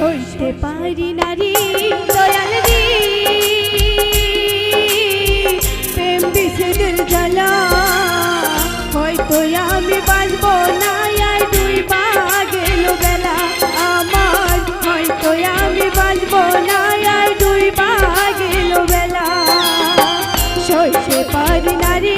সইতে পারি নারী দয়াল রে। প্রেম বিছেদের জ্বালা, হয়তো আমি বাঁচবো না, আর দুই গেল বেলা। আমার হয়তো আমি বাঁচবো না, আর দুই গেল বেলা। সইতে পারি নারী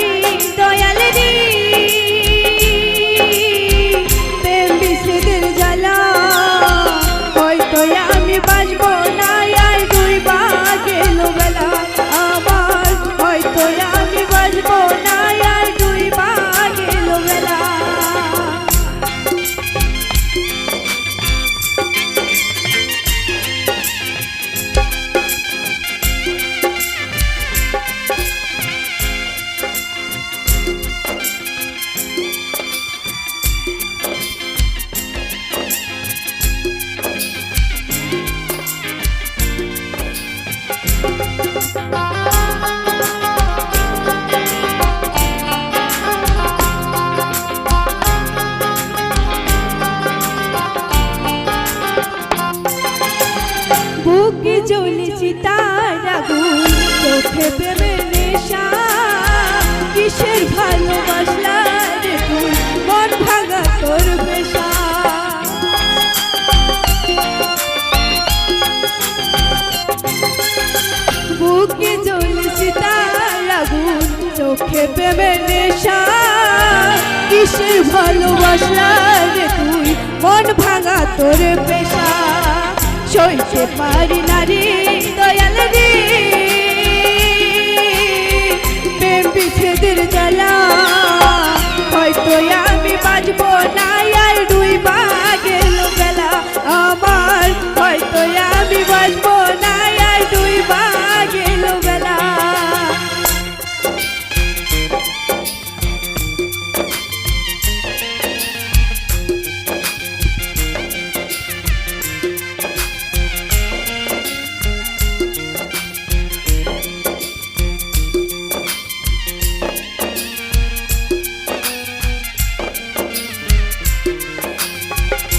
প্রেমের নেশা, কিসের ভালোবাসলা রে তুই? মন ভাঙা তোর পেশা। সইতে পারি না রে দয়াল রে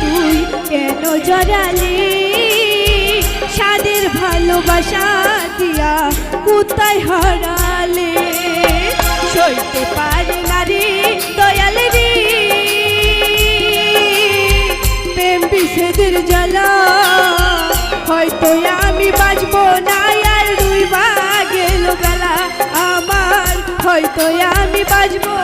তুই কেন জড়ালে? সাদের ভালোবাসা দিয়া কোথায় হারালে? সইতে পারে না রে দয়াল প্রেম বিচ্ছেদের জ্বালা, হয়তো আমি বাঁচবো না আর দুই বা গেল বেলা। আমার হয়তো আমি বাঁচবো